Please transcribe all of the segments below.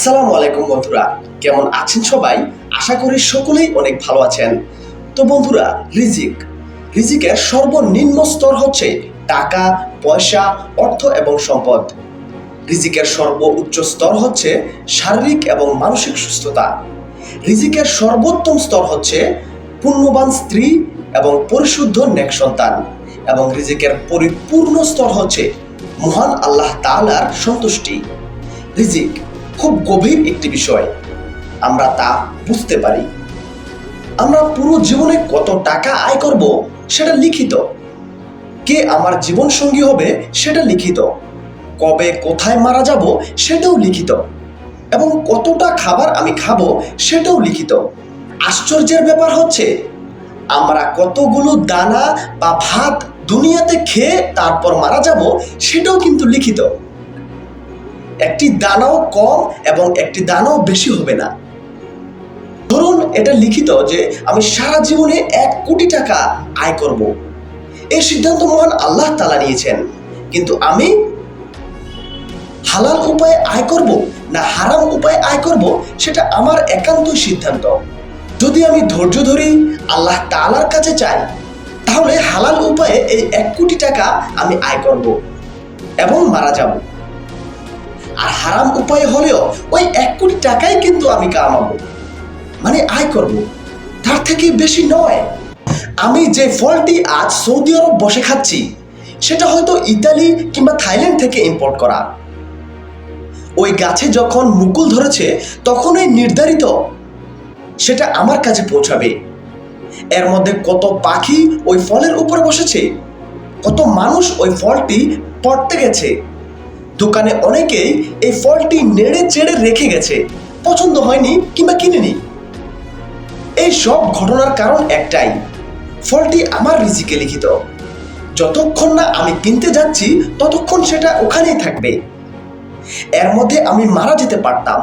আসসালামু আলাইকুম বন্ধুরা। কেমন আছেন সবাই? আশা করি সকলেই অনেক ভালো আছেন। তো বন্ধুরা, রিজিক। রিজিকের সর্বনিম্ন স্তর হচ্ছে টাকা, পয়সা, অর্থ এবং সম্পদ। রিজিকের সর্বোচ্চ স্তর হচ্ছে শারীরিক এবং মানসিক সুস্থতা। রিজিকের সর্বোত্তম স্তর হচ্ছে পুণ্যবান স্ত্রী এবং পরিশুদ্ধ নেক সন্তান। এবং রিজিকের পরিপূর্ণ স্তর হচ্ছে মহান আল্লাহ তাআলার সন্তুষ্টি। রিজিক খুব গভীর একটি বিষয়। আমরা তা বুঝতে পারি। আমরা পুরো জীবনে কত টাকা আয় করব সেটা লিখিত। কে আমার জীবন সঙ্গী হবে সেটা লিখিত। কবে কোথায় মারা যাব সেটাও লিখিত। এবং কতটা খাবার আমি খাব সেটাও লিখিত। আশ্চর্যের ব্যাপার হচ্ছে, আমরা কতগুলো দানা বা ভাত দুনিয়াতে খেয়ে তারপর মারা যাব সেটাও কিন্তু লিখিত। একটি দানাও কম এবং একটি দানাও বেশি হবে না। ধরুন এটা লিখিত যে আমি সারা জীবনে এক কোটি টাকা আয় করব। এই সিদ্ধান্ত মহান আল্লাহ তালা নিয়েছেন। কিন্তু আমি হালাল উপায়ে আয় করব না হারাম উপায়ে আয় করব, সেটা আমার একান্তই সিদ্ধান্ত। যদি আমি ধৈর্য ধরি, আল্লাহ তালার কাছে চাই, তাহলে হালাল উপায়ে এই এক কোটি টাকা আমি আয় করব এবং মারা যাব। হারাম উপায় হলেও ওই এক কোটি টাকাই কিন্তু আমি কামাবো। মানে আয় করব। তার থেকে বেশি নয়। আমি যে ফলটি আজ সৌদি আরব বসে খাচ্ছি, সেটা হয়তো ইতালি কিংবা থাইল্যান্ড থেকে ইম্পোর্ট করা। ওই গাছে যখন মুকুল ধরেছে, তখনই নির্ধারিত সেটা আমার কাছে পৌঁছাবে। এর মধ্যে কত পাখি ওই ফলের উপরে বসেছে, কত মানুষ ওই ফলটি পড়তে গেছে। দোকানে অনেকেই এই ফলটি নেড়ে চেড়ে রেখে গেছে। পছন্দ হয়নি কিংবা কিনেনি। এই সব ঘটনার কারণ একটাই, ফলটি আমার রিজিকে লিখিত। যতক্ষণ না আমি কিনতে যাচ্ছি, ততক্ষণ সেটা ওখানেই থাকবে। এর মধ্যে আমি মারা যেতে পারতাম,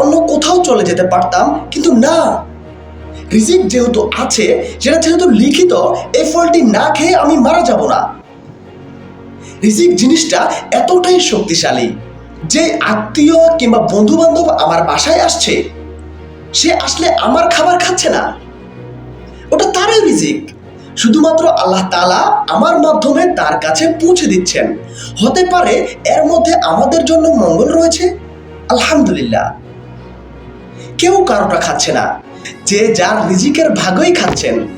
অন্য কোথাও চলে যেতে পারতাম, কিন্তু না। রিজিক যেহেতু আছে, সেটা যেহেতু লিখিত, এই ফলটি না খেয়ে আমি মারা যাব না। রিজিক জিনিসটা এতটাই শক্তিশালী যে আত্মীয় কিংবা বন্ধু বান্ধব আমার বাসায় আসছে, সে আসলে আমার খাবার খাচ্ছে না। ওটা তারই রিজিক। শুধুমাত্র আল্লাহ তালা আমার মাধ্যমে তার কাছে পৌঁছে দিচ্ছেন। হতে পারে এর মধ্যে আমাদের জন্য মঙ্গল রয়েছে। আলহামদুলিল্লাহ। কেউ কারোটা খাচ্ছে না। যে যার রিজিকের ভাগই খাচ্ছেন।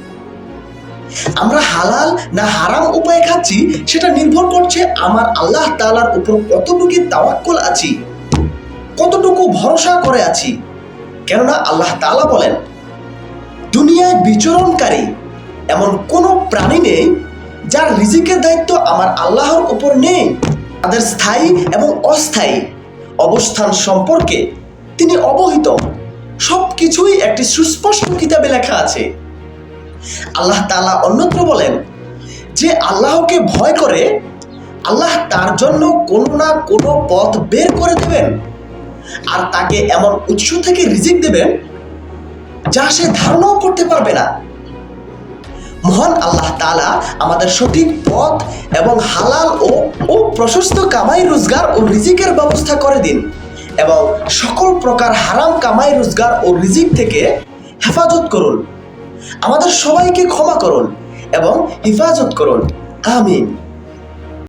আমরা হালাল না হারাম উপায়ে খাচ্ছি, সেটা নির্ভর করছে আমার আল্লাহ তাআলার উপর কতটুকু তাওয়াক্কুল আছি, কতটুকু ভরসা করে আছি। কেননা আল্লাহ তাআলা বলেন, দুনিয়ায় বিচরণকারী এমন কোনো প্রাণী নেই যার রিজিকের দায়িত্ব আমার আল্লাহর উপর নেই। তাদের স্থায়ী এবং অস্থায়ী অবস্থান সম্পর্কে তিনি অবহিত। সব কিছুই একটি সুস্পষ্ট কিতাবে লেখা আছে। আল্লাহ তাআলা অন্যত্র বলেন, যে আল্লাহকে ভয় করে, আল্লাহ তার জন্য কোনো না কোনো পথ বের করে দেবেন আর তাকে এমন উৎস থেকে রিজিক দেবেন যা সে ধারণাও করতে পারবে না। মহান আল্লাহ তাআলা আমাদের সঠিক পথ এবং হালাল ও ও প্রশস্ত কামাই, রোজগার ও রিজিকের ব্যবস্থা করে দিন এবং সকল প্রকার হারাম কামাই, রোজগার ও রিজিক থেকে হেফাজত করুন। আমাদের সবাইকে ক্ষমা করুন এবং হেফাজত করুন। আমিন।